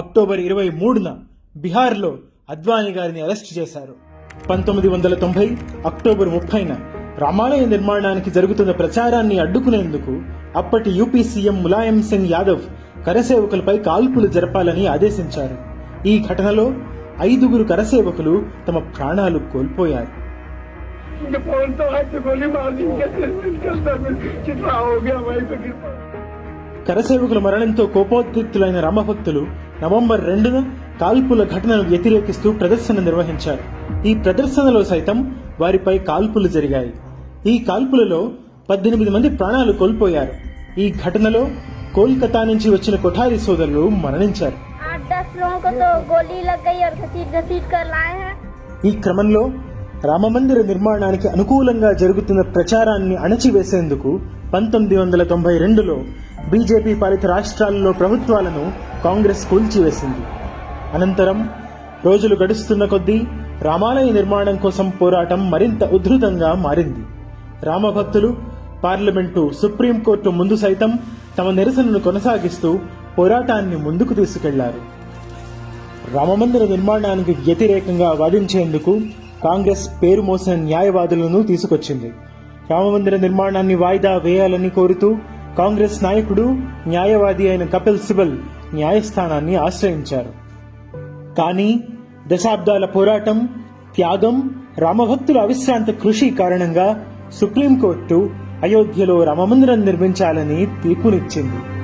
October ఇరవై మూడున బీహార్లో అద్వానీ గారిని అరెస్ట్ చేశారు. పంతొమ్మిది వందల తొంభై అక్టోబర్ ముప్పైన రామాలయ నిర్మాణానికి జరుగుతున్న ప్రచారాన్ని అడ్డుకునేందుకు అప్పటి యూపీ సీఎం ములాయం సింగ్ యాదవ్ కరసేవకులపై కాల్పులు జరపాలని ఆదేశించారు. ఈ ఘటనలో ఐదుగురు కరసేవకులు తమ ప్రాణాలు కోల్పోయారు. కరసేవకుల మరణంతో కోపోద్రిక్తులైన రామభక్తులు నవంబర్ రెండున కాల్పుల ఘటనను వ్యతిరేకిస్తూ ప్రదర్శన నిర్వహించారు. ఈ ప్రదర్శనలో సైతం వారిపై కాల్పులు జరిగాయి. ఈ కాల్పులలో పద్దెనిమిది మంది ప్రాణాలు కోల్పోయారు. ఈ ఘటనలో కోల్కతా నుంచి వచ్చిన కొఠారి సోదరులు మరణించారు. ఈ క్రమంలో రామమందిర నిర్మాణానికి అనుకూలంగా జరుగుతున్న ప్రచారాన్ని అణచివేసేందుకు పంతొమ్మిది వందల తొంభై రెండులో బీజేపీ పాలిత రాష్ట్రాలలో ప్రభుత్వాలను కాంగ్రెస్ కూల్చివేసింది. అనంతరం రోజులు గడుస్తున్న కొద్దీ రామాలయ నిర్మాణం కోసం పోరాటం మరింత ఉధృతంగా మారింది. రామభక్తులు పార్లమెంటు సుప్రీంకోర్టు ముందు సైతం తమ నిరసనను కొనసాగిస్తూ పోరాటాన్ని ముందుకు తీసుకెళ్ళారు. రామమందిర నిర్మాణానికి వ్యతిరేకంగా వాదించేందుకు కాంగ్రెస్ పేరు మోసిన న్యాయవాదులను తీసుకొచ్చింది. రామమందిర నిర్మాణాన్ని వాయిదా వేయాలని కోరుతూ కాంగ్రెస్ నాయకుడు న్యాయవాది అయిన కపిల్ సిబల్ న్యాయస్థానాన్ని ఆశ్రయించారు. కానీ దశాబ్దాల పోరాటం త్యాగం రామభక్తుల అవిశ్రాంత కృషి కారణంగా సుప్రీంకోర్టు అయోధ్యలో రామమందిరం నిర్మించాలని తీర్పునిచ్చింది